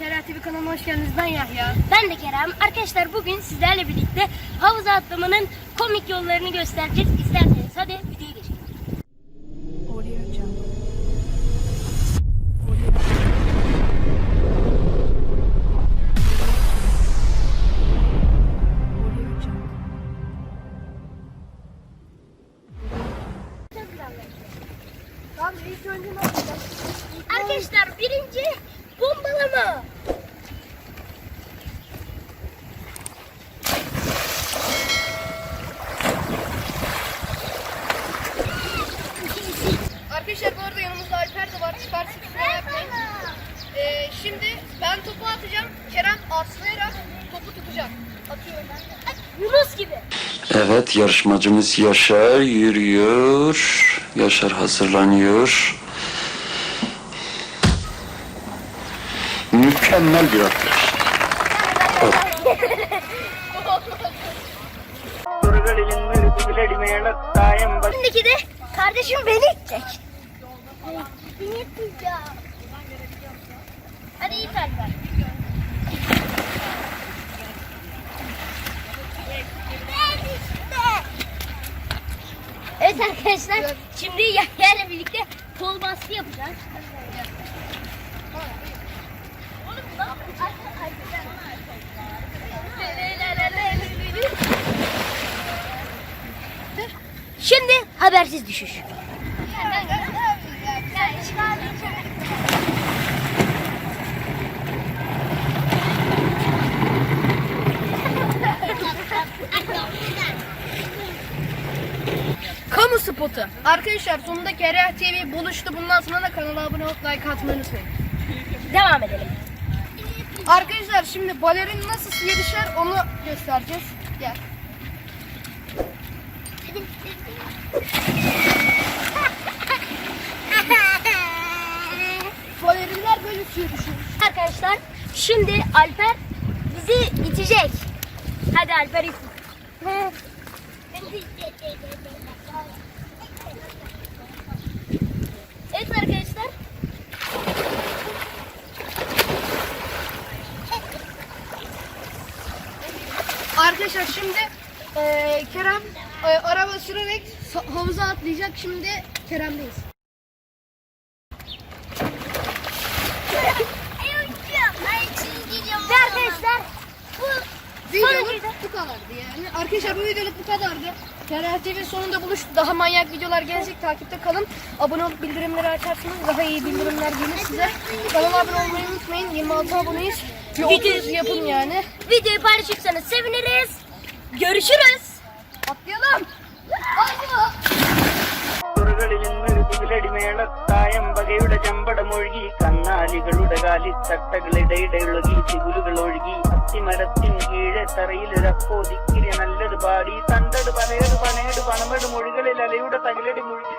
Kerem TV kanalına hoş geldiniz. Ben Yahya. Ben de Kerem. Arkadaşlar bugün sizlerle birlikte havuza atlamanın komik yollarını göstereceğiz. İsterseniz hadi videoya geçelim. Arkadaşlar birinci bombalama. Arkadaşlar bu arada yanımızda Alper de var. Çıkarsa kusura bakmayın. Ee, şimdi ben topu atacağım. Kerem atlayarak topu tutacak. Atıyorum ben. Yunus gibi. Evet yarışmacımız Yaşar yürüyor. Yaşar hazırlanıyor. Mükemmel bir atış. Şimdiki de kardeşim beni itecek. Beni iteceğim. Hadi it Alper. Evet arkadaşlar şimdi Yahya ile birlikte kol bastı yapacağız. Habersiz düşüş. Kamu spotu. Arkadaşlar sonunda Kerem TV buluştu. Bundan sonra da kanala abone olup like atmayı unutmayın. Devam edelim. Arkadaşlar şimdi balerin nasıl yetişer onu göstereceğiz. Gel. Arkadaşlar şimdi Alper bizi itecek. Hadi Alper it. Evet arkadaşlar. Arkadaşlar şimdi eee, Kerem eee, araba sürerek havuza atlayacak. Şimdi Kerem'deyiz. Ve arkadaşlar bu Videoluk bu kadardı yani. Arkadaşlar bu videoluk bu kadardı. Kerem TV sonunda buluştu. Daha manyak videolar gelecek. Takipte kalın. Abone olup bildirimleri açarsanız daha iyi bildirimler gelir size. Kanala abone olmayı unutmayın. 26 aboneyiz. Bir 30 yapın yani. videoyu paylaşırsanız seviniriz. Görüşürüz. Atlayalım. കായംബകയുടെ ചമ്പടമൊഴുകി കന്നാലികളുടെ കാലി ഒഴുകി ചിഗുലുകൾ ഒഴുകി അത്തിമരത്തിൻ കീഴെ തറയിലൊരപ്പോതിക്കിരി നല്ലത് പാടി തണ്ടത് പനയട് പനയട് പണമെട് അലയുടെ തകലടി മുഴുകി